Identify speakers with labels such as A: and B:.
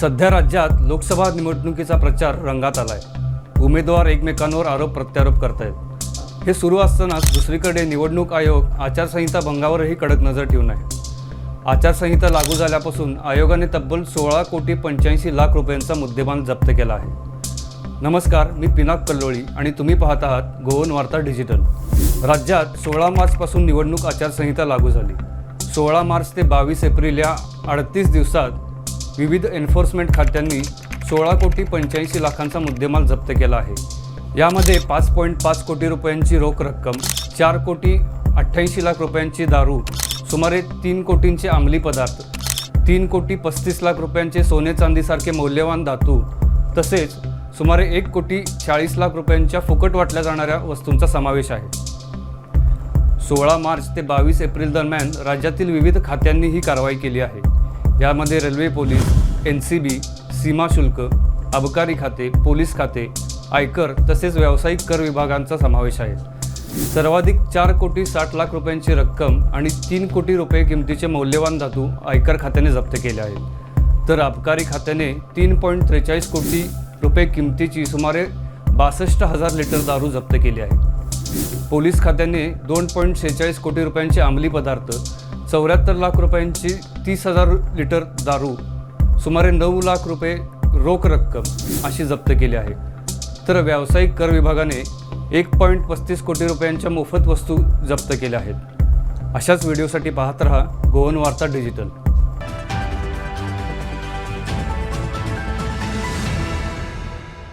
A: सध्या राज्यात लोकसभा निवडणुकीचा प्रचार रंगात आलाय. उमेदवार एकमेकांवर आरोप प्रत्यारोप करतायत. हे सुरू असतानाच दुसरीकडे निवडणूक आयोग आचारसंहिता भंगावरही कडक नजर ठेवून आहे. आचारसंहिता लागू झाल्यापासून आयोगाने तब्बल सोळा कोटी पंच्याऐंशी लाख रुपयांचा मुद्देमाल जप्त केला आहे. नमस्कार मी पिनाक कल्लोळी आणि तुम्ही पाहत आहात गोवन वार्ता डिजिटल. राज्यात सोळा मार्चपासून निवडणूक आचारसंहिता लागू झाली. सोळा मार्च ते बावीस एप्रिल या अडतीस दिवसात विविध एन्फोर्समेंट खात्यांनी सोळा कोटी पंच्याऐंशी लाखांचा मुद्देमाल जप्त केला आहे. यामध्ये पाच पॉईंट पाच कोटी रुपयांची रोख रक्कम चार कोटी अठ्ठ्याऐंशी लाख रुपयांची दारू सुमारे तीन कोटींचे अंमली पदार्थ तीन कोटी पस्तीस लाख रुपयांचे सोने चांदीसारखे मौल्यवान धातू तसेच सुमारे एक कोटी चाळीस लाख रुपयांच्या फुकट वाटल्या जाणाऱ्या वस्तूंचा समावेश आहे. सोळा मार्च ते बावीस एप्रिल दरम्यान राज्यातील विविध खात्यांनी ही कारवाई केली आहे. यामध्ये railway police N C B सीमा शुल्क अबकारी खाते पोलीस खाते आयकर तसेच व्यावसायिक कर विभागांचा समावेश आहे. सर्वाधिक चार कोटी साठ लाख रुपयांची रक्कम आणि तीन कोटी रुपये किमतीचे मौल्यवान धातू आयकर खात्याने जप्त केले आहेत. तर अबकारी खात्याने तीन पॉईंट त्रेचाळीस कोटी रुपये किमतीची सुमारे बासष्ट हजार लिटर दारू जप्त केली आहे. पोलीस खात्याने दोन पॉईंट शेहेचाळीस कोटी रुपयांचे अंमली पदार्थ चौऱ्याहत्तर लाख रुपयांची तीस हजार लिटर दारू सुमारे नऊ लाख रुपये रोख रक्कम अशी जप्त केली आहे. तर व्यावसायिक कर विभागाने एक पॉईंट पस्तीस कोटी रुपयांच्या मोफत वस्तू जप्त केल्या आहेत. अशाच व्हिडिओसाठी पाहत रहा गोवन वार्ता डिजिटल.